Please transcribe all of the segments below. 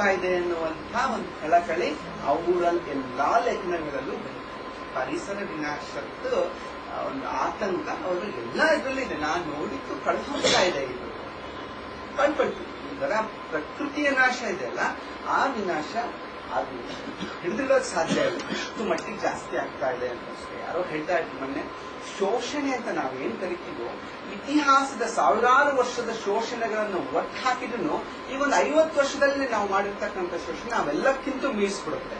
ಆಗ್ತಾ ಇದೆ ಎನ್ನುವಂತಹ ಒಂದು ಕಳಕಳಿ ಅವುಗಳಲ್ಲಿ ಎಲ್ಲಾ ಲೇಖನಗಳಲ್ಲೂ. ಪರಿಸರ ವಿನಾಶದ್ದು ಒಂದು ಆತಂಕ ಅವರು ಎಲ್ಲ ಇದರಲ್ಲಿ ಇದೆ ನಾನು ನೋಡಿದ್ದು ಕಳೆದು ಇದೆ ಇದು. ಕಂಡ್ಕೊಳ್ತೀವಿ ಇದರ ಪ್ರಕೃತಿಯ ನಾಶ ಇದೆಯಲ್ಲ ಆ ವಿನಾಶ ಅದು ಹಿಡಿದಿಡೋಕ್ ಸಾಧ್ಯ ಇಲ್ಲ. ಇಷ್ಟು ಮಟ್ಟಿಗೆ ಜಾಸ್ತಿ ಆಗ್ತಾ ಇದೆ ಅಂತ ಅಷ್ಟೇ. ಯಾರೋ ಹೇಳ್ತಾ ಇದ್ರು ಮೊನ್ನೆ, ಶೋಷಣೆ ಅಂತ ನಾವು ಏನ್ ಕರಿತೀವೋ, ಇತಿಹಾಸದ ಸಾವಿರಾರು ವರ್ಷದ ಶೋಷಣೆಗಳನ್ನು ಒಟ್ಟು ಹಾಕಿದ್ರು ಈ ಒಂದು ಐವತ್ತು ವರ್ಷದಲ್ಲಿ ನಾವು ಮಾಡಿರ್ತಕ್ಕಂಥ ಶೋಷಣೆ ಅವೆಲ್ಲಕ್ಕಿಂತ ಮೀಸ್ಬಿಡುತ್ತೆ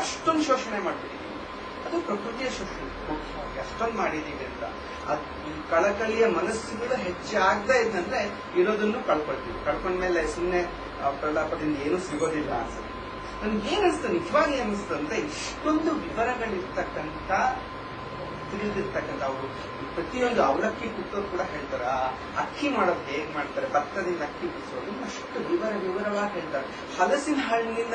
ಅಷ್ಟೊಂದು ಶೋಷಣೆ ಮಾಡ್ಬಿಟ್ಟಿದ್ದೀವಿ ಅದು ಪ್ರಕೃತಿಯ ಶೋಷಣೆ. ಮುಖ್ಯವಾಗಿ ಅಷ್ಟೊಂದು ಮಾಡಿದೀವಿ ಅಂತ. ಅದ್ ಕಳಕಳಿಯ ಮನಸ್ಸುಗಳು ಹೆಚ್ಚಾಗದೇ ಇದ್ದಂದ್ರೆ ಇರೋದನ್ನು ಕಳ್ಕೊಳ್ತೀವಿ. ಕಳ್ಕೊಂಡ್ಮೇಲೆ ಸುಮ್ಮನೆ ಪ್ರಲಾಪದಿಂದ ಏನೂ ಸಿಗೋದಿಲ್ಲ ಅನ್ಸುತ್ತೆ. ನನ್ಗೆ ಏನ್ ಅನಿಸ್ತು ನಿಜವಾಗಿ ಅನಿಸ್ತು ಅಂದ್ರೆ ಇಷ್ಟೊಂದು ವಿವರಗಳಿರ್ತಕ್ಕಂಥ, ತಿಳಿದಿರ್ತಕ್ಕಂಥ ಅವರು. ಪ್ರತಿಯೊಂದು ಅವಲಕ್ಕಿ ಕುಟ್ಟೋರು ಕೂಡ ಹೇಳ್ತಾರ, ಅಕ್ಕಿ ಮಾಡೋದು ಹೇಗ್ ಮಾಡ್ತಾರೆ, ಭತ್ತದಿಂದ ಅಕ್ಕಿ ಬಿಡಿಸೋದು ಅಷ್ಟು ವಿವರ ವಿವರವಾಗಿ ಹೇಳ್ತಾರೆ. ಹಲಸಿನ ಹಣ್ಣಿನಿಂದ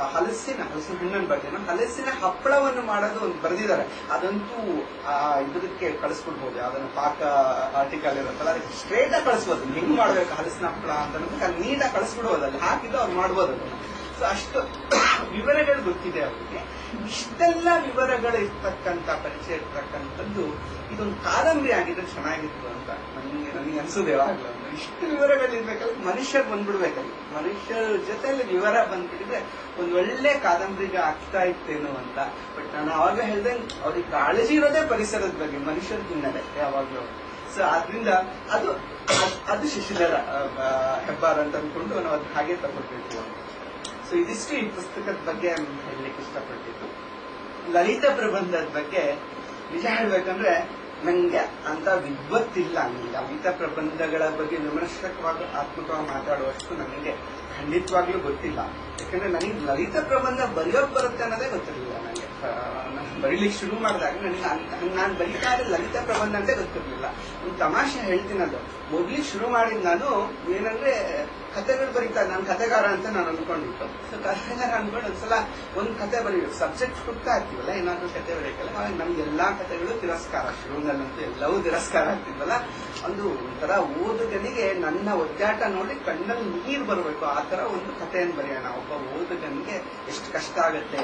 ಆ ಹಲಸಿನ ಹಲಸಿನ ಹಣ್ಣನ್ನು ಬರ್ದೇನೋ ಹಲಸಿನ ಹಪ್ಪಳವನ್ನು ಮಾಡೋದು ಒಂದು ಬರೆದಿದ್ದಾರೆ. ಅದಂತೂ, ಆ, ಇದಕ್ಕೆ ಕಳಿಸ್ಕೊಡ್ಬೋದು. ಅದನ್ನು ಪಾಕ ಆರ್ಟಿಕಲ್ ಇರುತ್ತಲ್ಲ, ಅದಕ್ಕೆ ಸ್ಟ್ರೇಟ್ ಆಗಿ ಕಳಿಸ್ಬೋದು. ಹೆಂಗ್ ಮಾಡ್ಬೇಕು, ಹಲಸಿನ ಹಪ್ಪಳ ಅಂತ ನೀಟಾಗಿ ಕಳಿಸ್ಬಿಡ್ಬೋದು ಅಲ್ಲಿ ಹಾಕಿದ್ದು ಅವ್ರು ಮಾಡ್ಬೋದು. ಅಷ್ಟು ವಿವರಗಳು ಗೊತ್ತಿದೆ ಅವರಿಗೆ. ಇಷ್ಟೆಲ್ಲ ವಿವರಗಳು ಇರ್ತಕ್ಕಂಥ ಪರಿಚಯ ಇರ್ತಕ್ಕಂಥದ್ದು ಇದೊಂದು ಕಾದಂಬರಿ ಆಗಿದ್ರೆ ಚೆನ್ನಾಗಿತ್ತು ಅಂತ ನನಗೆ ನನಗೆ ಅನ್ಸೋದು ಯಾವಾಗಲೂ ಇಷ್ಟು ವಿವರಗಳು ಇರ್ಬೇಕಲ್ಲ ಮನುಷ್ಯರು ಬಂದ್ಬಿಡ್ಬೇಕಲ್ಲ. ಮನುಷ್ಯರ ಜೊತೆಯಲ್ಲಿ ವಿವರ ಬಂದ್ಬಿಟ್ಟಿದ್ರೆ ಒಂದು ಒಳ್ಳೆ ಕಾದಂಬರಿಗೆ ಆಗ್ತಾ ಇತ್ತೇನೋ ಅಂತ. ಬಟ್ ನಾನು ಅವಾಗ ಹೇಳ್ದಂಗೆ ಅವ್ರಿಗೆ ಕಾಳಜಿ ಇರೋದೇ ಪರಿಸರದ ಬಗ್ಗೆ, ಮನುಷ್ಯರ ಹಿನ್ನೆಲೆ, ಯಾವಾಗ್ಲೂ. ಸೊ ಆದ್ರಿಂದ ಅದು ಅದು ಶಿಶಿಲರ ಹೆಬ್ಬಾರ್ ಅಂತ ಅನ್ಕೊಂಡು ನಾವು ಅದು ಹಾಗೆ ತಗೊಳ್ಬೇಕು ಅಂತ. ಸೊ ಇದಿಷ್ಟು ಈ ಪುಸ್ತಕದ ಬಗ್ಗೆ ಹೇಳಲಿಕ್ಕೆ ಇಷ್ಟಪಟ್ಟಿದ್ದು. ಲಲಿತ ಪ್ರಬಂಧದ ಬಗ್ಗೆ ನಿಜ ಹೇಳ್ಬೇಕಂದ್ರೆ ನಂಗೆ ಅಂತ ವಿದ್ವತ್ತಿಲ್ಲ ನನಗೆ ಲಲಿತ ಪ್ರಬಂಧಗಳ ಬಗ್ಗೆ ವಿಮರ್ಶಕವಾಗಿ ಆತ್ಮಕವಾಗಿ ಮಾತಾಡುವಷ್ಟು ನನಗೆ ಖಂಡಿತವಾಗ್ಲೂ ಗೊತ್ತಿಲ್ಲ. ಯಾಕಂದ್ರೆ ನನಗೆ ಲಲಿತ ಪ್ರಬಂಧ ಬರೆಯೋಕ್ ಬರುತ್ತೆ ಅನ್ನೋದೇ ಗೊತ್ತಿರಲಿಲ್ಲ ನನಗೆ. ನಾನು ಬರೀಲಿಕ್ಕೆ ಶುರು ಮಾಡಿದಾಗ ನನಗೆ ನಾನು ಬರೀತಾ ಲಲಿತ ಪ್ರಬಂಧ ಅಂತ ಗೊತ್ತಿರಲಿಲ್ಲ. ಒಂದು ತಮಾಷೆ ಹೇಳ್ತೀನಿ ಅದು. ಮೊದ್ಲಿಗೆ ಶುರು ಮಾಡಿದ ನಾನು ಏನಂದ್ರೆ ಕಥೆಗಳು ಬರೀತಾರೆ ನಾನು ಕಥೆಗಾರ ಅಂತ ನಾನು ಅನ್ಕೊಂಡಿತ್ತು ಸೊ ಕಥೆಗಾರ ಅನ್ಕೊಂಡು ಒಂದ್ಸಲ ಒಂದ್ ಕತೆ ಬರೀಬೇಕು. ಸಬ್ಜೆಕ್ಟ್ ಹುಡ್ತಾ ಇರ್ತೀವಲ್ಲ, ಏನಾದ್ರೂ ಕತೆ ಬರೀಕಲ್ಲ ಹಾಗೆ ನಮ್ಗೆ ಎಲ್ಲಾ ಕಥೆಗಳು ತಿರಸ್ಕಾರ ಶುರುವಿನಲ್ಲಂತೂ ಎಲ್ಲವೂ ತಿರಸ್ಕಾರ ಆಗ್ತಿದ್ವಲ್ಲ ಒಂದು ಒಂಥರ ಓದುಗನಿಗೆ ನನ್ನ ಒದ್ದಾಟ ನೋಡಿ ಕಣ್ಣಲ್ಲಿ ನೀರು ಬರಬೇಕು. ಆ ತರ ಒಂದು ಕಥೆಯನ್ನು ಬರೆಯೋಣ. ಒಬ್ಬ ಓದುಗನಿಗೆ ಎಷ್ಟು ಕಷ್ಟ ಆಗುತ್ತೆ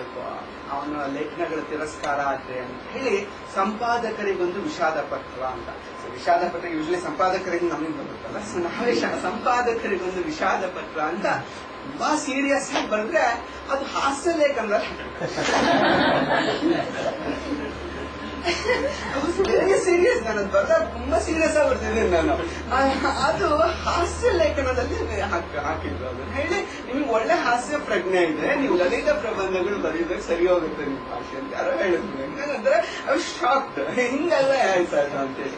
ಅವನ ಲೇಖನಗಳ ತಿರಸ್ಕಾರ ಆದ್ರೆ ಅಂತ ಹೇಳಿ ಸಂಪಾದಕರಿಗೊಂದು ವಿಷಾದ ಪತ್ರ ಅಂತ. ವಿಷಾದ ಪತ್ರ ಯೂಶಲಿ ಸಂಪಾದಕರಿಗೆ ನಮಗೆ ಬರುತ್ತಲ್ಲ. ಸೊ ನಾವೇ ಸಂಪಾದಕರಿಗೊಂದು ವಿಷಾದ ಪತ್ರ ಅಂತ ತುಂಬಾ ಸೀರಿಯಸ್ ಆಗಿ ಬಂದ್ರೆ ಅದು ಹಾಸ್ಯ ಲೇಖನ. ಸೀರಿಯಸ್ ನಾನು. ಬರ್ದ ತುಂಬಾ ಸೀರಿಯಸ್ ಆಗಿ ಬರ್ತಿದ್ದೀನಿ ನಾನು ಅದು ಹಾಸ್ಯ ಲೇಖನದಲ್ಲಿ ಹಾಕಿ, ಹಾಕಿದ್ರು ಅದನ್ನ ಹೇಳಿ, ನಿಮ್ಗೆ ಒಳ್ಳೆ ಹಾಸ್ಯ ಪ್ರಜ್ಞೆ ಇದೆ ನೀವು ಲಲಿತ ಪ್ರಬಂಧಗಳು ಬರೆಯೋದಕ್ಕೆ ಸರಿ ಹೋಗುತ್ತೆ ನಿಮ್ಮ ಭಾಷೆ ಅಂತ ಯಾರೋ ಹೇಳಿದ್ರು. ಯಾಕಂದ್ರೆ ಐ ಶಾಕ್ಡ್ ಹಿಂಗೆಲ್ಲ ಇದ್ರು ಅಂತೇಳಿ.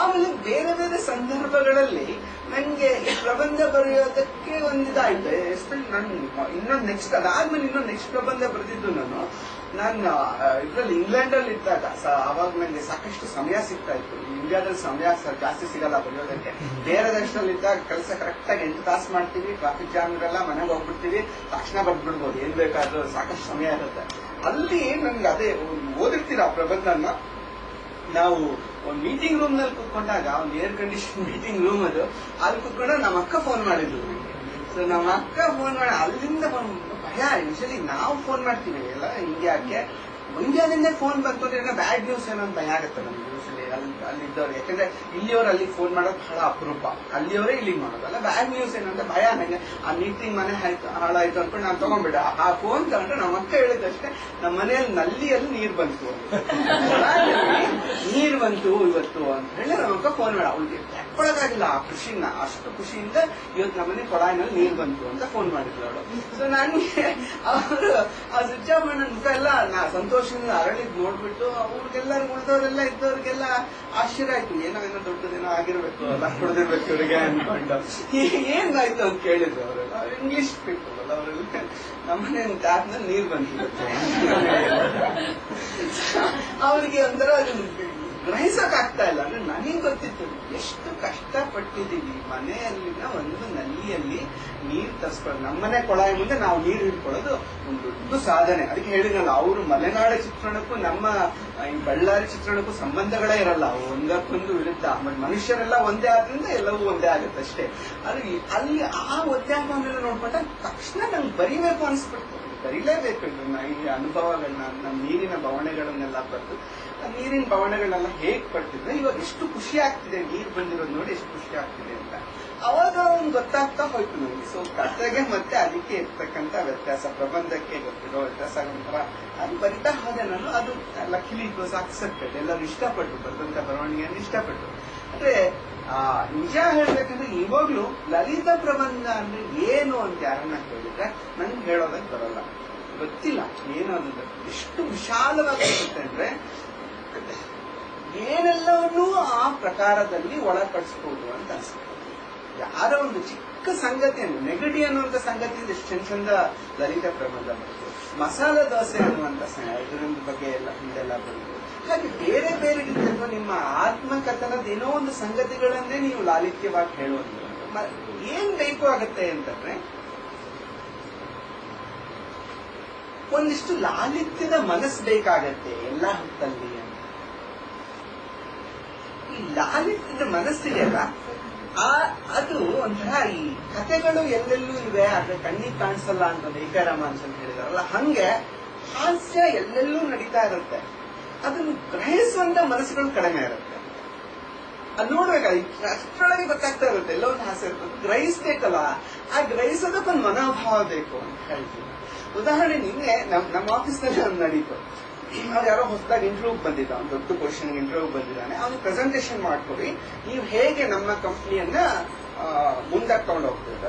ಆಮೇಲೆ ಬೇರೆ ಬೇರೆ ಸಂದರ್ಭಗಳಲ್ಲಿ ನನ್ಗೆ ಪ್ರಬಂಧ ಬರೆಯೋದಕ್ಕೆ ಒಂದಿದಾಯ್ತು ಎಸ್ಪೆಷಲಿ ನಾನು ಇನ್ನೊಂದು ನೆಕ್ಸ್ಟ್ ಅದಾದ್ಮೇಲೆ ಇನ್ನೊಂದು ನೆಕ್ಸ್ಟ್ ಪ್ರಬಂಧ ಬರೆದಿದ್ದು ನಾನು. ನಾನು ಇದ್ರಲ್ಲಿ ಇಂಗ್ಲೆಂಡ್ ಅಲ್ಲಿ ಇದ್ದಾಗ ಅವಾಗ ನನಗೆ ಸಾಕಷ್ಟು ಸಮಯ ಸಿಗ್ತಾ ಇತ್ತು. ಇಂಡಿಯಾದಲ್ಲಿ ಸಮಯ ಜಾಸ್ತಿ ಸಿಗಲ್ಲ ಬರೆಯೋದಕ್ಕೆ. ಬೇರೆ ದೇಶದಲ್ಲಿ ಇದ್ದಾಗ ಕೆಲಸ ಕರೆಕ್ಟ್ ಆಗಿ ಎಂಟು ತಾಸು ಮಾಡ್ತೀವಿ ಟ್ರಾಫಿಕ್ ಜಾಮ್ ಇರಲ್ಲ, ಮನೆಗೆ ಹೋಗ್ಬಿಡ್ತೀವಿ, ತಕ್ಷಣ ಬರ್ಬಿಡ್ಬೋದು ಏನ್ ಬೇಕಾದ್ರೂ ಸಾಕಷ್ಟು ಸಮಯ ಇರುತ್ತೆ. ಅಲ್ಲಿ ನನ್ಗೆ ಅದೇ ಓದಿರ್ತೀರ ಆ ಪ್ರಬಂಧನ? ನಾವು ಒಂದು ಮೀಟಿಂಗ್ ರೂಮ್ನಲ್ಲಿ ಕುತ್ಕೊಂಡಾಗ, ಒಂದು ಏರ್ ಕಂಡೀಷನ್ ಮೀಟಿಂಗ್ ರೂಮ್ ಅದು, ಅಲ್ಲಿ ಕುತ್ಕೊಂಡಾಗ ನಮ್ಮ ಅಕ್ಕ ಫೋನ್ ಮಾಡಿದ್ರು. ಸೊ ನಮ್ಮ ಅಕ್ಕ ಫೋನ್ ಮಾಡಿ ಅಲ್ಲಿಂದ ಭಯ ಯೂಶಲಿ ನಾವು ಫೋನ್ ಮಾಡ್ತೀವಿ ಎಲ್ಲ ಇಂಡಿಯಾಕ್ಕೆ ಇಂಡಿಯಾದಿಂದ ಫೋನ್ ಬಂತು ಅಂದ್ರೆ ಬ್ಯಾಡ್ ನ್ಯೂಸ್ ಏನೋ ಅಂತ ಆಗುತ್ತೆ ನಮ್ಗೆ ನ್ಯೂಸ್ ಅಲ್ಲಿ ಅಲ್ಲಿದ್ದವ್ರು ಯಾಕಂದ್ರೆ ಇಲ್ಲಿಯವ್ರು ಅಲ್ಲಿಗೆ ಫೋನ್ ಮಾಡೋದು ಬಹಳ ಅಪರೂಪ. ಅಲ್ಲಿಯವರೇ ಇಲ್ಲಿಗೆ ಮಾಡೋದಲ್ಲ ಬ್ಯಾಡ್ ನ್ಯೂಸ್ ಏನಂತ ಭಯ ನಂಗೆ ಆ ಮೀಟಿಂಗ್ ಮನೆ ಆಯ್ತು ಹಾಳಾಯ್ತು ಅನ್ಕೊಂಡು ನಾನು ತಗೊಂಡ್ಬಿಡ ಆ ಫೋನ್ ತಗೊಂಡ್ರೆ ನಮ್ಮ ಅಕ್ಕ ಹೇಳಿದಷ್ಟೇ ನಮ್ಮ ಮನೆಯಲ್ಲಿ ನಲ್ಲಿಯಲ್ಲಿ ನೀರ್ ಬಂತು. ನೀರು ನೀರ್ ಬಂತು ಇವತ್ತು ಅಂತ ಹೇಳಿ ನಮ್ಮ ಅಕ್ಕ ಫೋನ್ ಮಾಡ. ತಕ್ಕೊಳಕಾಗಿಲ್ಲ ಆ ಖುಷಿನ ಅಷ್ಟು ಖುಷಿಯಿಂದ ಇವತ್ತು ನಮ್ಮನೆ ಕೊಳಾಯಿನಲ್ಲಿ ನೀರು ಬಂತು ಅಂತ ಫೋನ್ ಮಾಡಿದ್ರು ಅವಳು ಸೊ ನನ್ಗೆ ಅವರು ಆ ಸ್ವಿಚ್ ಆಫ್ ನನ್ನ ಮುಖ ಎಲ್ಲ ನಾ ಸಂತೋಷದಿಂದ ಅರಳಿದ್ ನೋಡ್ಬಿಟ್ಟು ಅವ್ರಿಗೆಲ್ಲ ಉಳಿದವರೆಲ್ಲ ಇದ್ದವ್ರಿಗೆಲ್ಲ ಆಶ್ಚರ್ಯ ಆಯ್ತು. ಏನೋ ಏನೋ ದೊಡ್ಡದೇನೋ ಆಗಿರ್ಬೇಕು ಅಲ್ಲ. ಹೊಡೆದಿರ್ಬೇಕು ಇವರಿಗೆ ಅನ್ಕೊಂಡು ಏನಾಯ್ತು ಅಂತ ಕೇಳಿದ್ರು ಅವರೆಲ್ಲ. ಇಂಗ್ಲಿಷ್ ಪೀಪಲ್ ಅಲ್ಲ ಅವರೆಲ್ಲ. ನಮ್ಮನೆ ಟ್ಯಾಪ್ನಲ್ಲಿ ನೀರ್ ಬಂದಿರುತ್ತೆ. ಅವರಿಗೆ ಒಂಥರ ಅದು ಗ್ರಹಿಸಕ್ ಆಗ್ತಾ ಇಲ್ಲ ಅಂದ್ರೆ ನನಗೆ ಗೊತ್ತಿತ್ತು, ಎಷ್ಟು ಕಷ್ಟಪಟ್ಟಿದ್ದೀವಿ ಮನೆಯಲ್ಲಿನ ಒಂದು ನಲ್ಲಿಯಲ್ಲಿ ನೀರು ತರಿಸ್ಕೊಳ್ಳೋದು. ನಮ್ಮನೆ ಕೊಳಾಯಿ ಮುಂದೆ ನಾವು ನೀರು ಹಿಡ್ಕೊಳ್ಳೋದು ಒಂದು ದೊಡ್ಡ ಸಾಧನೆ. ಅದಕ್ಕೆ ಹೇಳಿದ್ನಲ್ಲ, ಅವರು ಮಲೆನಾಡು ಚಿತ್ರಣಕ್ಕೂ, ನಮ್ಮ ಈ ಬಳ್ಳಾರಿ ಚಿತ್ರಣಕ್ಕೂ ಸಂಬಂಧಗಳೇ ಇರಲ್ಲ. ಒಂದಕ್ಕೊಂದು ವಿರುದ್ಧ ಆಮೇಲೆ ಮನುಷ್ಯರೆಲ್ಲ ಒಂದೇ ಆದ್ರಿಂದ ಎಲ್ಲವೂ ಒಂದೇ ಆಗುತ್ತೆ ಅಷ್ಟೇ. ಅಲ್ಲಿ ಅಲ್ಲಿ ಆ ಒತ್ತಾಯಗಳನ್ನೆಲ್ಲ ನೋಡ್ಕೊಂಡಾಗ ತಕ್ಷಣ ನಂಗೆ ಬರಿಬೇಕು ಅನ್ಸ್ಬಿಡ್ತು. ಬರಿಲೇಬೇಕು ಇದನ್ನ ಈ ಅನುಭವಗಳನ್ನ ನಮ್ಮ ನೀರಿನ ಬವಣೆಗಳನ್ನೆಲ್ಲ ಬರೆದು ಆ ನೀರಿನ ಬವಣೆಗಳನ್ನೆಲ್ಲ ಹೇಗೆ ಪಡ್ತಿದ್ರೆ ಇವಾಗ ಎಷ್ಟು ಖುಷಿ ಆಗ್ತಿದೆ, ನೀರು ಬಂದಿರೋದು ನೋಡಿ ಎಷ್ಟು ಖುಷಿ ಆಗ್ತಿದೆ ಅಂತ. ಅವಾಗ ಒಂದು ಗೊತ್ತಾಗ್ತಾ ಹೋಯ್ತು ನನಗೆ ಸೊ ಕಥೆಗೆ ಮತ್ತೆ ಅದಕ್ಕೆ ಇರ್ತಕ್ಕಂಥ ವ್ಯತ್ಯಾಸ, ಪ್ರಬಂಧಕ್ಕೆ ಗೊತ್ತಿರೋ ವ್ಯತ್ಯಾಸ ಒಂಥರ ಅದು ಬರಿತಾ ಹೋದೆ ನಾನು. ಅದು ಲಕ್ಕಿಲಿ ಇಟ್ ವಾಸ್ ಅಕ್ಸೆಪ್ಟೆಡ್ ಎಲ್ಲರೂ ಇಷ್ಟಪಟ್ಟು ಬರೆದಂತ ಬರವಣಿಗೆಯನ್ನು ಇಷ್ಟಪಟ್ರು. ಅಂದ್ರೆ ಆ, ನಿಜ ಹೇಳ್ಬೇಕಂದ್ರೆ ಇವಾಗ್ಲೂ ಲಲಿತ ಪ್ರಬಂಧ ಅಂದ್ರೆ ಏನು ಅಂತ ಯಾರನ್ನ ಕೇಳಿದ್ರೆ ನಂಗೆ ಹೇಳೋದಕ್ಕೆ ಬರಲ್ಲ. ಗೊತ್ತಿಲ್ಲ, ಏನು ಅನ್ನೋದು. ಎಷ್ಟು ವಿಶಾಲವಾಗಿರುತ್ತೆ ಅಂದ್ರೆ ಏನೆಲ್ಲವನ್ನೂ ಆ ಪ್ರಕಾರದಲ್ಲಿ ಒಳಪಡಿಸ್ಬೋದು ಅಂತ ಅನ್ಸುತ್ತೆ. ಯಾರ ಒಂದು ಚಿಕ್ಕ ಸಂಗತಿಯನ್ನು ನೆಗಡಿ ಅನ್ನುವಂತ ಸಂಗತಿಯಿಂದ ಎಷ್ಟು ಚಂದ ಚಂದ ಲಲಿತ ಪ್ರಬಂಧ ಬರುತ್ತೆ ಮಸಾಲ ದೋಸೆ ಅನ್ನುವಂತ ಸ- ಇದರ ಬಗ್ಗೆ ಎಲ್ಲ ಹಿಂದೆಲ್ಲ ಬಂತು ಹಾಗೆ ಬೇರೆ ಬೇರೆ ರೀತಿ ನಿಮ್ಮ ಆತ್ಮಕಥನದ ಏನೋ ಒಂದು ಸಂಗತಿಗಳನ್ನೇ ನೀವು ಲಾಲಿತ್ಯವಾಗಿ ಹೇಳುವಂತ ಏನ್ ಬೇಕು ಆಗತ್ತೆ ಅಂತಂದ್ರೆ, ಒಂದಿಷ್ಟು ಲಾಲಿತ್ಯದ ಮನಸ್ ಬೇಕಾಗತ್ತೆ ಎಲ್ಲ ಹೊತ್ತಲ್ಲಿ ಅಂತ. ಈ ಲಾಲಿತ್ಯದ ಮನಸ್ಸಿದೆಯಲ್ಲ ಆ, ಅದು ಒಂಥರ ಈ ಕಥೆಗಳು ಎಲ್ಲೆಲ್ಲೂ ಇವೆ, ಆದ್ರೆ ಕಣ್ಣಿಗೆ ಕಾಣಿಸಲ್ಲ ಅಂತ ಅಂತ ಹೇಳಿದಾರಲ್ಲ, ಹಂಗೆ ಹಾಸ್ಯ ಎಲ್ಲೆಲ್ಲೂ ನಡೀತಾ ಇರುತ್ತೆ. ಅದನ್ನು ಗ್ರಹಿಸುವಂತ ಮನಸ್ಸುಗಳು ಕಡಿಮೆ ಇರುತ್ತೆ. ಅದು ನೋಡ್ಬೇಕಾದ್ರೆ ಅಷ್ಟರೊಳಗೆ ಗೊತ್ತಾಗ್ತಾ ಇರುತ್ತೆ, ಎಲ್ಲೋ ಒಂದು ಹಾಸ್ಯ ಇರುತ್ತೆ ಅದು ಗ್ರಹಿಸ್ಬೇಕಲ್ಲ, ಆ ಗ್ರಹಿಸೋದಕ್ಕೊಂದು ಮನೋಭಾವ ಬೇಕು ಅಂತ ಹೇಳ್ತೀನಿ. ಉದಾಹರಣೆ ನಿನ್ನೆ ನಮ್ ನಮ್ಮ ಆಫೀಸ್ನಲ್ಲಿ ಒಂದು ನಡೀತು. ಅವ್ರು ಯಾರೋ ಹೊಸದಾಗಿ ಇಂಟರ್ವ್ಯೂ ಬಂದಿದ್ದ, ಒಂದು ದೊಡ್ಡ ಕ್ವಶನ್ ಇಂಟರ್ವ್ಯೂ ಬಂದಿದ್ದಾನೆ. ಅವ್ನು ಪ್ರೆಸೆಂಟೇಶನ್ ಮಾಡ್ಕೊಡಿ, ನೀವು ಹೇಗೆ ನಮ್ಮ ಕಂಪ್ನಿಯನ್ನ ಮುಂದಕ್ಕೆ ತಗೊಂಡು ಹೋಗ್ತಿದ್ದ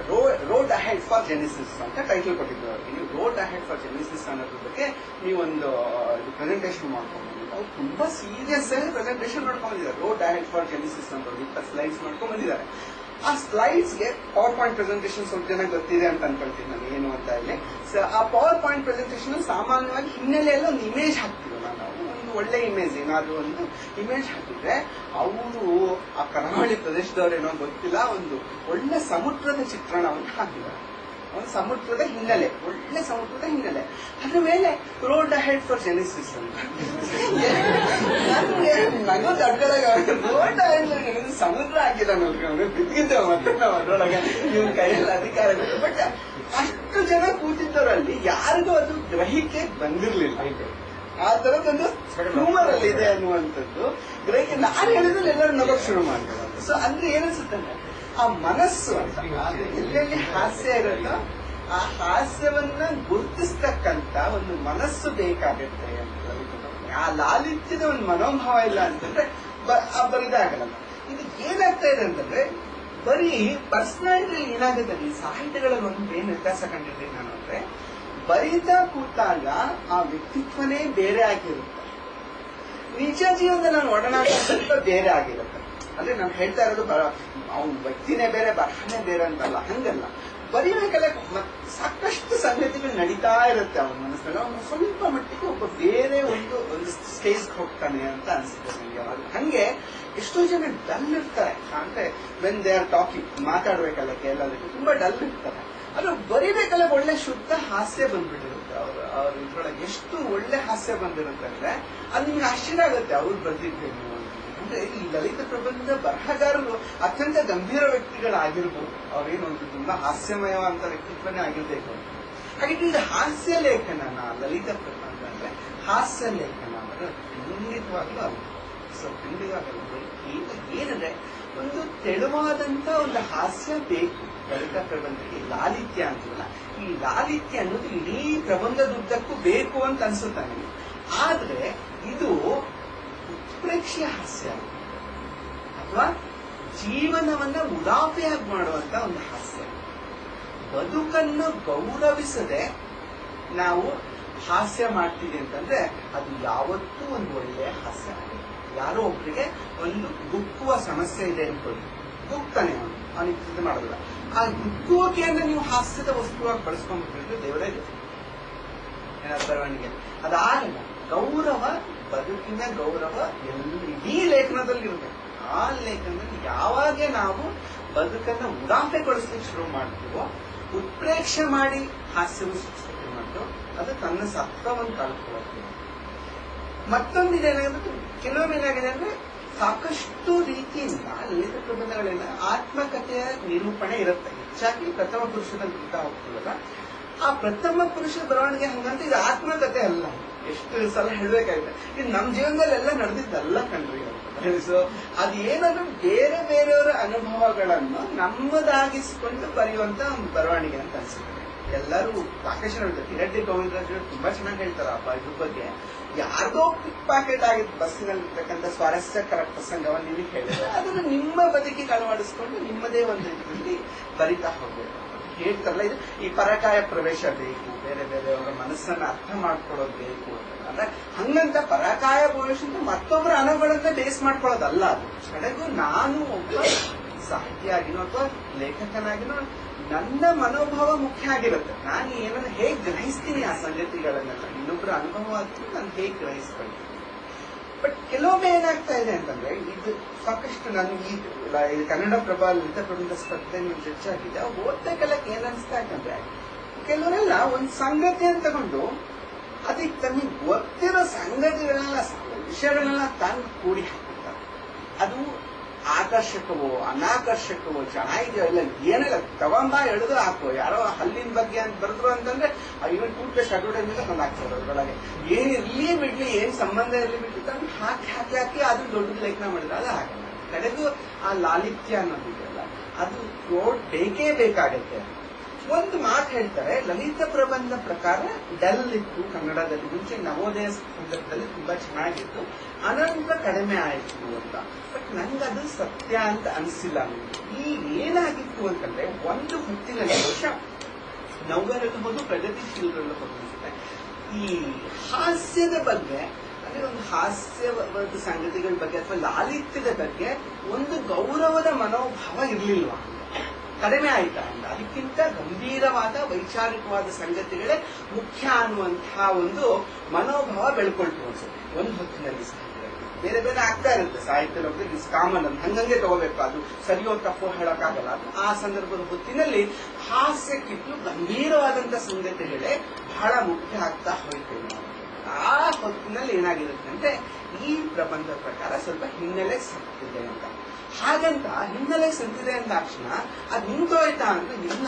ರೋಡ್ ಅಹೆಡ್ ಫಾರ್ ಜೆನಿಸಿಸ್ ಅಂತ ಟೈಟಲ್ ಕೊಟ್ಟಿದ್ರು ಅವ್ರಿಗೆ ನೀವು ರೋಡ್ ಅಹೆಡ್ ಫಾರ್ ಜೆನಿಸಿಸ್ ಅನ್ನೋದ್ರ ಬಗ್ಗೆ ನೀವೊಂದು ಪ್ರೆಸೆಂಟೇಷನ್ ಮಾಡ್ಕೊಂಡು ಅವ್ರು ತುಂಬಾ ಸೀರಿಯಸ್ ಆಗಿ ಪ್ರೆಸೆಂಟೇಶನ್ ಮಾಡ್ಕೊಂಡಿದ್ದಾರೆ. ರೋ ಡೈರೆಕ್ಟ್ ಫಾರ್ ಜೆನಿಸಿಸ್ ಅಂತ ಅಂತ ಸ್ಲೈಡ್ಸ್ ಮಾಡ್ಕೊಂಡ್ ಬಂದಿದ್ದಾರೆ. ಆ ಸ್ಲೈಡ್ಸ್ಗೆ ಪವರ್ ಪಾಯಿಂಟ್ ಪ್ರೆಸೆಂಟೇಷನ್ ಸ್ವಲ್ಪ ಜನ ಗೊತ್ತಿದೆ ಅಂತ ಅನ್ಕೊಳ್ತೀನಿ ನಾನು, ಏನು ಅಂತ ಇಲ್ಲಿ ಆ ಪವರ್ ಪಾಯಿಂಟ್ ಪ್ರೆಸೆಂಟೇಷನ್ ಸಾಮಾನ್ಯವಾಗಿ ಹಿನ್ನೆಲೆಯಲ್ಲಿ ಒಂದು ಇಮೇಜ್ ಹಾಕ್ತೀವಲ್ಲ ನಾವು, ಒಂದು ಒಳ್ಳೆ ಇಮೇಜ್ ಏನಾದ್ರು ಒಂದು ಇಮೇಜ್ ಹಾಕಿದ್ರೆ ಅವರು ಆ ಕರಾವಳಿ ಪ್ರದೇಶದವ್ರೇನೋ ಗೊತ್ತಿಲ್ಲ, ಒಂದು ಒಳ್ಳೆ ಸಮುದ್ರದ ಚಿತ್ರಣವನ್ನು ಹಾಕಿದ್ದಾರೆ. ಒಂದು ಸಮುದ್ರದ ಹಿನ್ನೆಲೆ, ಒಳ್ಳೆ ಸಮುದ್ರದ ಹಿನ್ನೆಲೆ. ಅದ್ರ ಮೇಲೆ ರೋಡ್ ಹೆಡ್ ಫಾರ್ ಜೆನಿಸಿಸ್ ಅಂತ. ರೋಡ್ ಜೆನಿಸಿಸ್ ಸಮುದ್ರ ಆಗಿಲ್ಲ ನೋಡ್ಕೊಂಡು ಬಿದ್ದಿದ್ದೆ ಮತ್ತೆ ನಾವು ಅದ್ರೊಳಗೆ. ಇವ್ನ ಕೈಯಲ್ಲಿ ಅಧಿಕಾರ ಬಟ್ ಅಷ್ಟು ಜನ ಕೂತಿದ್ದವರಲ್ಲಿ ಯಾರಿಗೂ ಅದು ಗ್ರಹಿಕೆ ಬಂದಿರ್ಲಿಲ್ಲ. ಆ ತರದೊಂದು ಹ್ಯೂಮರ್ ಅಲ್ಲಿ ಇದೆ ಅನ್ನುವಂಥದ್ದು. ಗ್ರಹಿಕೆ, ನಾನು ಹೇಳಿದ್ರೆ ಎಲ್ಲರೂ ನಗೋಕ್ ಶುರು ಮಾಡ್ತಾರೆ. ಸೊ ಅಂದ್ರೆ ಏನಿಸುತ್ತೆ ಆ ಮನಸ್ಸು ಅಂತ. ಇದರಲ್ಲಿ ಎಲ್ಲೆಲ್ಲಿ ಹಾಸ್ಯ ಇರುತ್ತೋ? ಆ ಹಾಸ್ಯವನ್ನ ಗುರುತಿಸ್ತಕ್ಕಂತ ಒಂದು ಮನಸ್ಸು ಬೇಕಾಗುತ್ತೆ ಅಂತ. ಆ ಲಾಲಿತ್ಯದ ಒಂದು ಮನೋಭಾವ ಇಲ್ಲ ಅಂತಂದ್ರೆ ಬರಿದಾಗಲ್ಲ ಇದು ಏನಾಗ್ತಾ ಇದೆ ಅಂತಂದ್ರೆ ಬರೀ ಪರ್ಸನಾಲಿಟಿ ಏನಾಗುತ್ತೆ ಸಾಹಿತ್ಯಗಳಲ್ಲಿ ಒಂದು ಏನ್ ವ್ಯತ್ಯಾಸ ಕಂಡಿದ್ದೀನಿ ನಾನು ಅಂದ್ರೆ ಬರೀತಾ ಕೂತಾಗ ಆ ವ್ಯಕ್ತಿತ್ವನೇ ಬೇರೆ ಆಗಿರುತ್ತೆ. ನಿಜ ಜೀವನದ ನಾನು ಒಡನಾಟ ಸ್ವಲ್ಪ ಬೇರೆ ಆಗಿರುತ್ತೆ. ಅಂದ್ರೆ ನಾನು ಹೇಳ್ತಾ ಇರೋದು ಅವ್ನ ವ್ಯಕ್ತಿನೇ ಬೇರೆ ಬರಹನೇ ಬೇರೆ ಅಂತಲ್ಲ, ಹಂಗಲ್ಲ. ಬರೀಬೇಕಲ್ಲ ಸಾಕಷ್ಟು ಸಂಗತಿಗಳು ನಡೀತಾ ಇರುತ್ತೆ ಅವನ ಮನಸ್ಸಲ್ಲಿ. ಅವನು ಸ್ವಲ್ಪ ಮಟ್ಟಿಗೆ ಒಬ್ಬ ಬೇರೆ ಒಂದು ಒಂದು ಸ್ಟೇಜ್ ಹೋಗ್ತಾನೆ ಅಂತ ಅನ್ಸುತ್ತೆ ನನಗೆ ಅವಾಗ ಹಂಗೆ ಎಷ್ಟೋ ಜನ ಡಲ್ ಇರ್ತಾರೆ. ಅಂದ್ರೆ ವೆನ್ ದೇ ಆರ್ ಟಾಕಿಂಗ್ ಮಾತಾಡ್ಬೇಕಲ್ಲ ಕೇಳೋದಕ್ಕೆ ತುಂಬಾ ಡಲ್ ಇರ್ತಾರೆ. ಅದು ಬರೀಬೇಕಲ್ಲ ಒಳ್ಳೆ ಶುದ್ಧ ಹಾಸ್ಯ ಬಂದ್ಬಿಟ್ಟಿರುತ್ತೆ ಅವ್ರ. ಅವ್ರ ಇದ್ರೊಳಗೆ ಎಷ್ಟು ಒಳ್ಳೆ ಹಾಸ್ಯ ಬಂದಿರುತ್ತೆ ಅಂದ್ರೆ, ಅದು ನಿಮ್ಗೆ ಆಶ್ಚರ್ಯ ಆಗುತ್ತೆ. ಅವ್ರು ಬರ್ದಿದ್ದೇನು ಅಂತ. ಅಂದ್ರೆ ಈ ಲಲಿತ ಪ್ರಬಂಧ ಬರಹಗಾರರು ಅತ್ಯಂತ ಗಂಭೀರ ವ್ಯಕ್ತಿಗಳಾಗಿರ್ಬೋದು. ಅವ್ರೇನು ಒಂದು ತುಂಬಾ ಹಾಸ್ಯಮಯವಂತ ವ್ಯಕ್ತಿತ್ವನೇ ಆಗಿರ್ಬೇಕು ಹಾಗೆ ಇದು ಹಾಸ್ಯ ಲೇಖನ ಲಲಿತ ಪ್ರಬಂಧ ಅಂದ್ರೆ ಹಾಸ್ಯ ಲೇಖನ ಅಂದ್ರೆ ಖಂಡಿತವಾಗ್ಲೂ ಅಲ್ಲ. ಸೊ ಖಂಡಿತವಾಗಲ್ಲ ಏನಂದ್ರೆ ಒಂದು ತೆಳುವಾದಂತ ಒಂದು ಹಾಸ್ಯ ಬೇಕು. ಲಲಿತ ಪ್ರಬಂಧಕ್ಕೆ ಲಾಲಿತ್ಯ ಅಂತಲ್ಲ ಈ ಲಾಲಿತ್ಯ ಅನ್ನೋದು ಇಡೀ ಪ್ರಬಂಧದುದ್ದಕ್ಕೂ ಬೇಕು ಅಂತ ಅನ್ಸುತ್ತೆ ನನಗೆ. ಆದ್ರೆ ಇದು ಉತ್ಪ್ರೇಕ್ಷೆಯ ಹಾಸ್ಯ ಅಥವಾ ಜೀವನವನ್ನ ಉಡಾಫೆಯಾಗಿ ಮಾಡುವಂತ ಒಂದು ಹಾಸ್ಯ. ಬದುಕನ್ನು ಗೌರವಿಸದೆ ನಾವು ಹಾಸ್ಯ ಮಾಡ್ತೀವಿ ಅಂತಂದ್ರೆ ಅದು ಯಾವತ್ತೂ ಒಂದು ಒಳ್ಳೆಯ ಹಾಸ್ಯ. ಯಾರೋ ಒಬ್ರಿಗೆ ಒಂದು ಗುಕ್ಕುವ ಸಮಸ್ಯೆ ಇದೆ ಅನ್ಕೊಳ್ಳಿ. ಗುಕ್ತಾನೆ ಅವನು. ಅವನಿಗೆ ಚಿಂತೆ ಮಾಡೋದಿಲ್ಲ. ಆ ಅಂದ್ರೆ ನೀವು ಹಾಸ್ಯದ ವಸ್ತುವಾಗಿ ಬಳಸ್ಕೊಂಡ್ಬಿಟ್ಟಿದ್ರೆ ದೇವರೇ ಏನಾದ್ರು ಬರವಣಿಗೆ. ಅದಾಗಲ್ಲ ಗೌರವ ಬದುಕಿನ ಗೌರವ ಎಲ್ಲಿ ಇಡೀ ಲೇಖನದಲ್ಲಿ ಇರಬೇಕು ಆ ಲೇಖನದಲ್ಲಿ ಯಾವಾಗ ನಾವು ಬದುಕನ್ನ ಉಡಾಫೆಗೊಳಿಸ್ಲಿಕ್ಕೆ ಶುರು ಮಾಡ್ತೀವೋ, ಉತ್ಪ್ರೇಕ್ಷೆ ಮಾಡಿ ಹಾಸ್ಯವನ್ನು ಸೃಷ್ಟಿ ಅದು ತನ್ನ ಸತ್ವವನ್ನು ಕಳ್ಕೊಳ್ಳುತ್ತೆ ಮತ್ತೊಂದಿದೆ ಏನಾಗುತ್ತೆ? ಕೆಲವೊಮ್ಮೆ ಏನಾಗಿದೆ ಅಂದ್ರೆ ಸಾಕಷ್ಟು ರೀತಿಯಿಂದ ಲಲಿತ ಪ್ರಬಂಧಗಳಿಂದ ಆತ್ಮಕಥೆಯ ನಿರೂಪಣೆ ಇರುತ್ತೆ. ಹೆಚ್ಚಾಗಿ ಪ್ರಥಮ ಪುರುಷದಲ್ಲಿ ಹೋಗ್ತೀವಲ್ಲ ಆ ಪ್ರಥಮ ಪುರುಷ ಬರವಣಿಗೆ ಹಂಗಂತ ಇದು ಆತ್ಮಕಥೆ ಅಲ್ಲ. ಎಷ್ಟು ಸಲ ಹೇಳಬೇಕಾಗಿದೆ ಇದು ನಮ್ಮ ಜೀವನದಲ್ಲಿ ಎಲ್ಲ ನಡೆದಿದ್ದಲ್ಲ ಕಣ್ರಿ ಸೊ ಅದು ಏನಂದ್ರೆ ಬೇರೆ ಬೇರೆಯವರ ಅನುಭವಗಳನ್ನು ನಮ್ಮದಾಗಿಸಿಕೊಂಡು ಬರೆಯುವಂತ ಬರವಣಿಗೆ ಅಂತ ಅನ್ಸುತ್ತೆ. ಎಲ್ಲರೂ ಸಾಕಷ್ಟು ಹೇಳ್ತಾರೆ ಹಿರಡ್ಡಿ ಗೋವಿಂದರಾಜ್ ತುಂಬಾ ಚೆನ್ನಾಗಿ ಹೇಳ್ತಾರೆ ಅಪ್ಪ ಇದ್ರ ಬಗ್ಗೆ. ಯಾರ್ದೋ ಪಿಕ್ ಪಾಕೆಟ್ ಆಗಿದ್ದು ಬಸ್ಸಿನಲ್ಲಿ ಇರ್ತಕ್ಕಂಥ ಸ್ವಾರಸ್ಯಕರ ಪ್ರಸಂಗವನ್ನು ನಿಮಗೆ ಹೇಳಿದ್ರೆ ಅದನ್ನು ನಿಮ್ಮ ಬದುಕಿಗೆ ಅಳವಡಿಸಿಕೊಂಡು ನಿಮ್ಮದೇ ಒಂದು ರೀತಿಯಲ್ಲಿ ಬರಿತಾ ಹೋಗ್ಬೇಕು. ಹೇಳ್ತಾರಲ್ಲ ಇದು ಈ ಪರಕಾಯ ಪ್ರವೇಶ ಬೇಕು, ಬೇರೆ ಬೇರೆಯವರ ಮನಸ್ಸನ್ನ ಅರ್ಥ ಮಾಡ್ಕೊಳ್ಳೋದು ಬೇಕು ಅಂತ. ಅಂದ್ರೆ ಹಂಗಂತ ಪರಕಾಯ ಪ್ರವೇಶ ಅಂತ ಮತ್ತೊಬ್ಬರ ಅನುಗಳನ್ನ ಬೇಸ್ ಮಾಡ್ಕೊಳ್ಳೋದಲ್ಲ ಅದು. ಕಡೆಗೂ ನಾನು ಒಬ್ಬ ಸಾಹಿತಿಯಾಗಿನೋ ಅಥವಾ ಲೇಖಕನಾಗಿನೋ, ನನ್ನ ಮನೋಭಾವ ಮುಖ್ಯ ಆಗಿರುತ್ತೆ. ನಾನು ಏನನ್ನ ಹೇಗೆ ಗ್ರಹಿಸ್ತೀನಿ ಆ ಸಂಗತಿಗಳನ್ನೆಲ್ಲ. ಇನ್ನೊಬ್ಬರ ಅನುಭವ ಆದ್ರೂ ನಾನು ಹೇಗೆ ಗ್ರಹಿಸ್ಕೊಳ್ತೀನಿ ಬಟ್ ಕೆಲವೊಮ್ಮೆ ಏನಾಗ್ತಾ ಇದೆ ಅಂತಂದ್ರೆ, ಇದು ಸಾಕಷ್ಟು ನಾನು ಈ ಕನ್ನಡ ಪ್ರಭಾ ಲಲಿತ ಪ್ರಬಂಧ ಸ್ಪರ್ಧೆ ನೀವು ಹೆಚ್ಚಾಗಿದೆ ಅವು ಓದ್ತಾ ಕಾಲಕ್ಕೆ ಏನ್ ಅನ್ಸ್ತಾ ಅಂತಂದ್ರೆ ಕೆಲವರೆಲ್ಲ ಒಂದ್ ಸಂಗತಿಯನ್ನು ತಗೊಂಡು ಅದಕ್ಕೆ ತಮಗೆ ಗೊತ್ತಿರೋ ಸಂಗತಿಗಳನ್ನೆಲ್ಲ ವಿಷಯಗಳನ್ನೆಲ್ಲ ತಂದು ಕೂಡಿ ಹಾಕಿರ್ತಾರೆ ಅದು ಆಕರ್ಷಕವೋ, ಅನಾಕರ್ಷಕವೋ, ಚೆನ್ನಾಗಿದೆಯೋ, ಇಲ್ಲ ಏನಿಲ್ಲ, ತಗೊಂಬ, ಎಳೆದು ಹಾಕೋ, ಯಾರೋ ಹಲ್ಲಿನ ಬಗ್ಗೆ ಅಂತ ಬರೆದ್ರು ಅಂತಂದ್ರೆ ಇವನ್ ಟೂತ್ ಪೇಸ್ಟ್ ಅಡ್ವರ್ಟೈಸ್ಮೆಂಟ್ ತಂದು ಹಾಕ್ತಾರೆ ಅದರೊಳಗೆ. ಏನಿರ್ಲಿ ಬಿಡ್ಲಿ, ಏನ್ ಸಂಬಂಧ ಇರ್ಲಿ ಬಿಡ್ಲಿ ತಂದು ಹಾಕಿ ಹಾಕಿ ಹಾಕಿ ಅದು ದೊಡ್ಡದು ಲೇಖನ ಮಾಡಿದ್ರೆ ಅದು ಹಾಕಲ್ಲ ಕಡೆಗೂ ಆ ಲಾಲಿತ್ಯ ಅನ್ನೋದಿದೆಯಲ್ಲ ಅದು ನೋಡ್ ಬೇಕೇ ಬೇಕಾಗತ್ತೆ. ಒಂದು ಮಾತು ಹೇಳ್ತಾರೆ, ಲಲಿತ ಪ್ರಬಂಧ ಪ್ರಕಾರ ಡಲ್ ಇತ್ತು ಕನ್ನಡದಲ್ಲಿ, ಮುಂಚೆ ನವೋದಯ ಸಂದರ್ಭದಲ್ಲಿ ತುಂಬಾ ಚೆನ್ನಾಗಿತ್ತು ಅನಂತರ ಕಡಿಮೆ ಆಯಿತು ಅಂತ. ಬಟ್ ನಂಗದು ಸತ್ಯ ಅಂತ ಅನಿಸಿಲ್ಲ. ಈ ಏನಾಗಿತ್ತು ಅಂತಂದ್ರೆ, ಒಂದು ಹೊತ್ತಿನಲ್ಲಿ ಬಹುಶಃ ನೌಕರಲ್ಲೂ ಹೋದು ಪ್ರಗತಿಶೀಲರಲ್ಲೂ ಹೋದು ಅನ್ಸುತ್ತೆ ಈ ಹಾಸ್ಯದ ಬಗ್ಗೆ, ಅಂದ್ರೆ ಒಂದು ಹಾಸ್ಯವಾದ ಸಂಗತಿಗಳ ಬಗ್ಗೆ ಅಥವಾ ಲಾಲಿತ್ಯದ ಬಗ್ಗೆ ಒಂದು ಗೌರವದ ಮನೋಭಾವ ಇರ್ಲಿಲ್ವಾ? ಕಡಿಮೆ ಆಯ್ತಾ? ಅಂತ ಅದಕ್ಕಿಂತ ಗಂಭೀರವಾದ, ವೈಚಾರಿಕವಾದ ಸಂಗತಿಗಳೇ ಮುಖ್ಯ ಅನ್ನುವಂತಹ ಒಂದು ಮನೋಭಾವ ಬೆಳ್ಕೊಳ್ತು ಅನ್ಸುತ್ತೆ. ಒಂದು ಹೊತ್ತಿನಲ್ಲಿ ಸಾಹಿತ್ಯದಲ್ಲಿ. ಬೇರೆ ಬೇರೆ ಆಗ್ತಾ ಇರುತ್ತೆ. ಸಾಹಿತ್ಯ ಲೋಕದಲ್ಲಿ ಇಸ್ ಕಾಮನ್ ಅಂತ. ಹಂಗಂಗೆ ತಗೋಬೇಕು. ಅದು ಸರಿಯೋ ತಪ್ಪು ಹೇಳಕ್ಕಾಗಲ್ಲ. ಅದು ಆ ಸಂದರ್ಭದ ಹೊತ್ತಿನಲ್ಲಿ ಹಾಸ್ಯಕ್ಕಿಂತಲೂ ಗಂಭೀರವಾದಂತಹ ಸಂಗತಿಗಳೇ ಬಹಳ ಮುಖ್ಯ ಆಗ್ತಾ ಹೋಯ್ತು. ಆ ಹೊತ್ತಿನಲ್ಲಿ ಏನಾಗಿರುತ್ತೆ ಅಂದ್ರೆ ಈ ಪ್ರಬಂಧ ಪ್ರಕಾರ ಸ್ವಲ್ಪ ಹಿನ್ನೆಲೆ ಸತ್ತಿದೆ ಅಂತ. ಹಾಗಂತ ಹಿನ್ನೆಲೆ ಸತ್ತಿದೆ ಅಂದ ತಕ್ಷಣ ಅದು ನಿಂತೋಯ್ತಾ ಅಂದ್ರೆ ಇಲ್ಲ.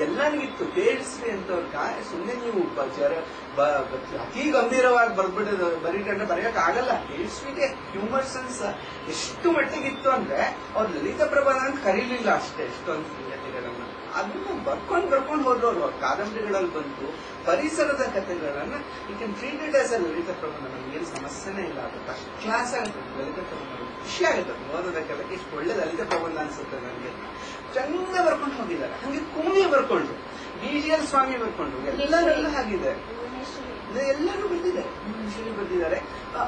ಎಲ್ಲರಿಗಿತ್ತು. ಬೇಡಿಸ್ರಿ ಅಂತವ್ರ ಸುಮ್ಮನೆ ನೀವು ಜರ ಅತಿ ಗಂಭೀರವಾಗಿ ಬರ್ಬಿಟ್ಟು ಬರೀಕಂಡ್ರೆ ಬರೆಯಕ್ ಆಗಲ್ಲ. ಬೇಡಿಸ್ರಿಗೆ ಹ್ಯೂಮರ್ ಸೆನ್ಸ್ ಎಷ್ಟು ಮಟ್ಟಿಗಿತ್ತು ಅಂದ್ರೆ ಅವ್ರು ಲಲಿತ ಪ್ರಬಂಧ ಅಂತ ಕರೀಲಿಲ್ಲ ಅಷ್ಟೇ. ಎಷ್ಟೊಂದು ಸಂಗತಿಗಳನ್ನ. ಅದನ್ನ ಬರ್ಕೊಂಡ್ ಬರ್ಕೊಂಡ್ ಹೋದ್ರು ಕಾದಂಬರಿಗಳಲ್ಲಿ ಬಂತು ಪರಿಸರದ ಕಥೆಗಳನ್ನ ಈ can treat it as a ಲಲಿತ ಪ್ರಬಂಧ ನಮ್ಗೆ ಏನು ಸಮಸ್ಯೆನೇ ಇಲ್ಲ. ಅದು ಫಸ್ಟ್ ಕ್ಲಾಸ್ ಆಗುತ್ತೆ. ಲಲಿತ ಪ್ರಬಂಧ ಖುಷಿ ಆಗುತ್ತೆ. ಓದೋದಕ್ಕೆಲ್ಲ ಎಷ್ಟು ಒಳ್ಳೇದಲ್ಲದೆ ಪ್ರಬಂಧ ಅನ್ಸುತ್ತೆ ನನಗೆ. ಚಂದ ಬರ್ಕೊಂಡು ಹೋಗಿದ್ದಾರೆ. ಹಂಗೆ ಕುಮ್ಮಿ ಬರ್ಕೊಂಡ್ರು ಬಿ ಜಿ ಎಲ್ ಸ್ವಾಮಿ ಬರ್ಕೊಂಡ್ರು ಎಲ್ಲರೆಲ್ಲ ಹಾಗಿದೆ. ಇದು ಎಲ್ಲರೂ ಬಂದಿದೆ ಭುವನೇಶ್ವರಿ ಬಂದಿದ್ದಾರೆ.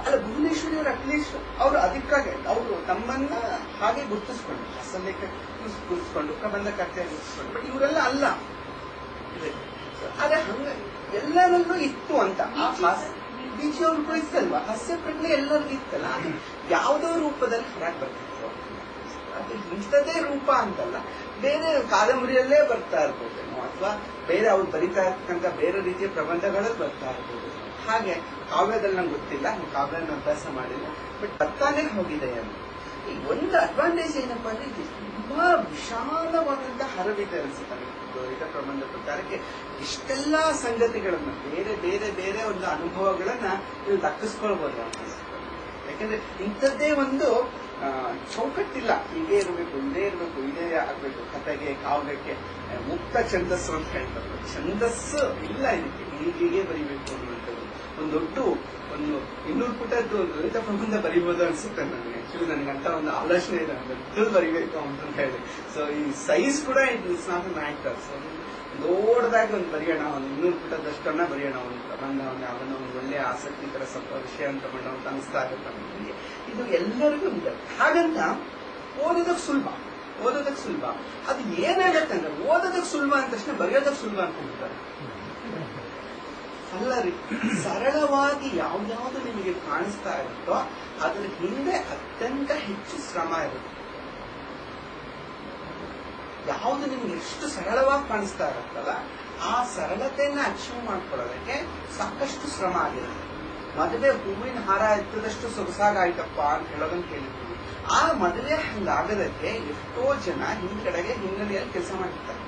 ಅಲ್ಲ ಭುವನೇಶ್ವರಿ ಅವರು ಅಟ್ಲೀಸ್ಟ್ ಅವರು ಅದಕ್ಕಾಗಿ ಅವರು ತಮ್ಮನ್ನ ಹಾಗೆ ಗುರುತಿಸ್ಕೊಂಡು ಅಸಲೇಖ ಗುರುತಿಸ್ಕೊಂಡು ಪ್ರಬಂಧ ಕರ್ತೆ ಗುರುತಿಸ್ಕೊಂಡು ಬಟ್ ಇವರೆಲ್ಲ ಅಲ್ಲ. ಆದ್ರೆ ಹಂಗ ಎಲ್ಲರಲ್ಲೂ ಇತ್ತು ಅಂತ. ಆ ಹಾಸ್ಯ ಅವ್ರು ಕೂಡ ಇತ್ತಲ್ವಾ? ಹಾಸ್ಯ ಪ್ರಜ್ಞೆ ಎಲ್ಲರಿಗೂ ಇತ್ತಲ್ಲ. ಯಾವುದೋ ರೂಪದಲ್ಲಿ ಹೊರಗೆ ಬರ್ತಿತ್ತು ಅದು ಇಂಥದ್ದೇ ರೂಪ ಅಂತಲ್ಲ, ಬೇರೆ ಕಾದಂಬರಿಯಲ್ಲೇ ಬರ್ತಾ ಇರ್ಬೋದೇನೋ, ಅಥವಾ ಬೇರೆ ಅವ್ರು ಬರಿತಾ ಇರ್ತಕ್ಕಂಥ ಬೇರೆ ರೀತಿಯ ಪ್ರಬಂಧಗಳಲ್ಲಿ ಬರ್ತಾ ಇರ್ಬೋದು ಹಾಗೆ ಕಾವ್ಯದಲ್ಲಿ ನಂಗೆ ಗೊತ್ತಿಲ್ಲ ನಾನು ಕಾವ್ಯನ ಅಭ್ಯಾಸ ಮಾಡಿಲ್ಲ ಬಟ್ ಬರ್ತಾನೆ ಹೋಗಿದೆ ಅಂತ ಈ ಒಂದು ಅಡ್ವಾಂಟೇಜ್ ಏನಪ್ಪಾ ಅಂದ್ರೆ ಇದು ತುಂಬಾ ವಿಶಾಲವಾದಂತ ಹರವಿದೆ ಅನ್ಸುತ್ತೆ ನನಗೆ. ಪ್ರಬಂಧ ಪ್ರಕಾರಕ್ಕೆ ಇಷ್ಟೆಲ್ಲಾ ಸಂಗತಿಗಳನ್ನ, ಬೇರೆ ಬೇರೆ ಬೇರೆ ಒಂದು ಅನುಭವಗಳನ್ನ ನೀವು ದಕ್ಕಿಸ್ಕೊಳ್ಬೋದು ಅಂತ. ಯಾಕಂದ್ರೆ ಇಂಥದ್ದೇ ಒಂದು ಚೌಕಟ್ಟಿಲ್ಲ. ಹೀಗೆ ಇರಬೇಕು ಇದೇ ಇರಬೇಕು ಇದೇ ಆಗ್ಬೇಕು ಕಥೆಗೆ ಕಾವ್ಯಕ್ಕೆ ಮುಕ್ತ ಛಂದಸ್ಸು ಅಂತ ಹೇಳ್ತಾರೆ. ಛಂದಸ್ಸು ಇಲ್ಲ ಇದಕ್ಕೆ. ಹೀಗೆ ಬರಿಬೇಕು ಅನ್ನುವಂಥದ್ದು. ಒಂದು ದೊಡ್ಡ, ಒಂದು ಇನ್ನೂರು ಪುಟದ್ದು ಲಲಿತ ಪ್ರಬಂಧ ಬರಿಬೋದು ಅನ್ಸುತ್ತೆ ನನಗೆ. ಆಕ್ಚುಲಿ ನನಗೆ ಅಂತ ಒಂದು ಆಲೋಚನೆ ಇದೆ. ದೊಡ್ಡದು ಬರಿಬೇಕು ಅಂತ ಸೊ ಈ ಸೈಜ್ ಕೂಡ ಇಟ್ಸ್ ನಾಟ್ ಮ್ಯಾಟರ್ ಸೊ ದೊಡ್ಡದಾಗಿ ಒಂದು ಬರೆಯೋಣ, ಒಂದು ಇನ್ನೂರು ಪುಟದಷ್ಟನ್ನ ಬರೆಯೋಣ, ಒಂದು ಪ್ರಬಂಧ, ಒಂದು ಅವನ ಒಂದು ಒಳ್ಳೆ ಆಸಕ್ತಿಕರ ಸ್ವಲ್ಪ ವಿಷಯ ಅಂತ ಬಂದ ಅಂತ ಅನಿಸ್ತಾ ನನಗೆ ಇದು ಎಲ್ಲರಿಗೂ ಇದೆ. ಹಾಗಂತ ಓದೋದಕ್ಕೆ ಸುಲಭ ಓದೋದಕ್ಕೆ ಸುಲಭ. ಅದು ಏನಾಗತ್ತೆ ಅಂದ್ರೆ ಓದೋದಕ್ಕೆ ಸುಲಭ ಅಂದ ತಕ್ಷಣ ಬರೆಯೋದಕ್ಕೆ ಸುಲಭ ಅನ್ಕೊಂಡ್ಬಿಡ್ತಾರೆ ಅಲ್ಲ ರೀ, ಸರಳವಾಗಿ ಯಾವ್ದಾವ್ದು ನಿಮಗೆ ಕಾಣಿಸ್ತಾ ಇರುತ್ತೋ ಅದ್ರ ಹಿಂದೆ ಅತ್ಯಂತ ಹೆಚ್ಚು ಶ್ರಮ ಇರುತ್ತೆ. ಯಾವುದು ನಿಮ್ಗೆ ಎಷ್ಟು ಸರಳವಾಗಿ ಕಾಣಿಸ್ತಾ ಇರುತ್ತಲ್ಲ, ಆ ಸರಳತೆಯನ್ನ ಅಚೀವ್ ಮಾಡ್ಕೊಳ್ಳೋದಕ್ಕೆ ಸಾಕಷ್ಟು ಶ್ರಮ ಆಗಿರುತ್ತೆ ಮದುವೆ ಹೂವಿನ ಹಾರ ಎತ್ತದಷ್ಟು ಸೊಗಸಾಗಾಯ್ತಪ್ಪ ಅಂತ ಹೇಳೋದನ್ನ ಕೇಳಿದ್ವಿ ಆ ಮದುವೆ ಹಂಗಾಗದಕ್ಕೆ ಎಷ್ಟೋ ಜನ ಹಿಂದ್ಗಡೆಗೆ ಹಿನ್ನೆಲೆಯಲ್ಲಿ ಕೆಲಸ ಮಾಡಿರ್ತಾರೆ